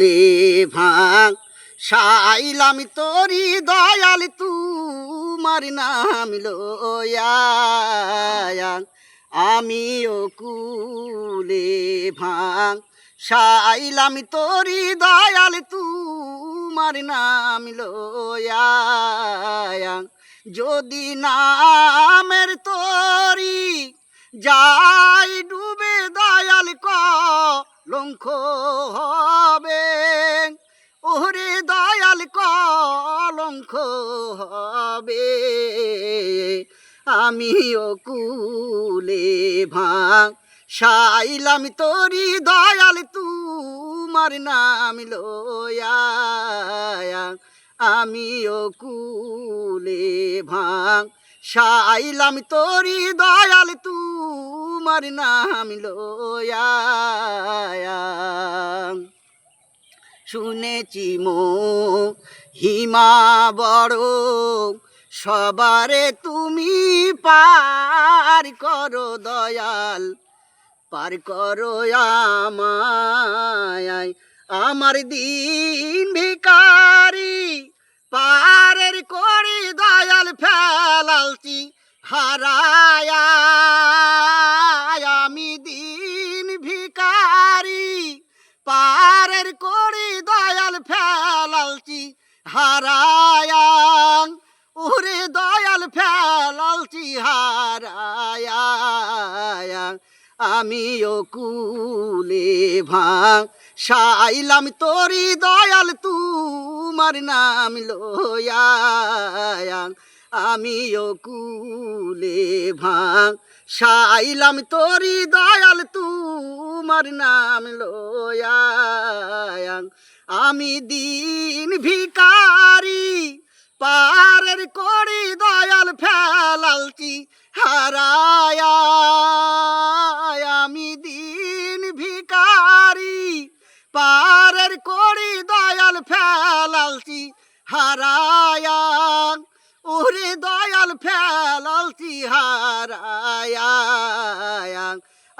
কুলে ভাঙ। সাইলাম তোরি দয়াল তুমার নাম লয়া আমিও কুলে ভাঙ। সাইলাম তোরি দয়াল তুমার নাম লয়া যদি নামের তোরি যাই কলঙ্ক হবে। আমিও কুলে ভাঙ সাইলাম তোরি দয়াল তুমার নাম লয়া। আমিও কুলে ভাঙ সাইলাম তোরি দয়াল তুমার নাম লয়া। শুনেছি মো হিমা বড়, সবারে তুমি পার করো দয়াল, পার করো আমায়। আমার দিন ভিকারি পারের করি দয়াল ফেলালছি, হারায়া পারের করি দয়াল ফেলালচি, হারায়া। ওরে দয়াল ফেলালছি হারায়া। আমিও কুলে ভাঙ, সাইলাম তোরি দয়াল তুমার নাম লয়া আমিও কুলে ভাঙ, সাইলাম তোরি দয়াল তুমার নাম লয়া আমি দিন ভিকারি পারের করি দয়াল ফেলালছি হারায়া আমি দিন ভিকারি পারের করি দয়াল ফেলালছি হারায়া ওরে দয়াল ফেলালছি হারায়া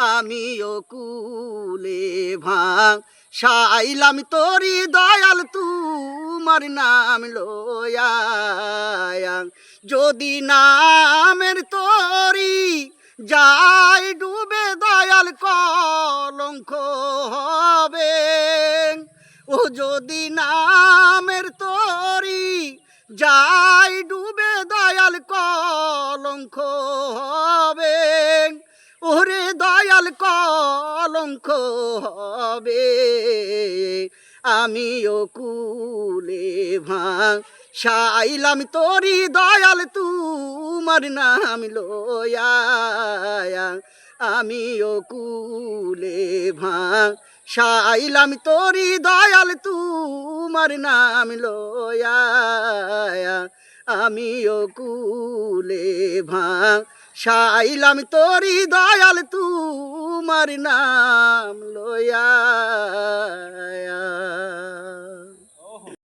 আমিও কুলে ভাঙ সাইলাম তোরি দয়াল তুমার নাম লয়া যদি নামের তোরি যাই ডুবে দয়াল কলঙ্ক হবে। ও যদি নামের তোরি যাই ডুবে দয়াল কলঙ্ক হবে। কলঙ্ক হবে। আমিও কুলে ভাঙ সাইলাম তোরি দয়াল তুমার নাম লয়া। আমিও কুলে ভাঙ সাইলাম তোরি দয়াল তুমার নাম লয়া। আমিও কুলে ভাঙ সাইলাম তোরি দয়াল তুমার নাম লয়া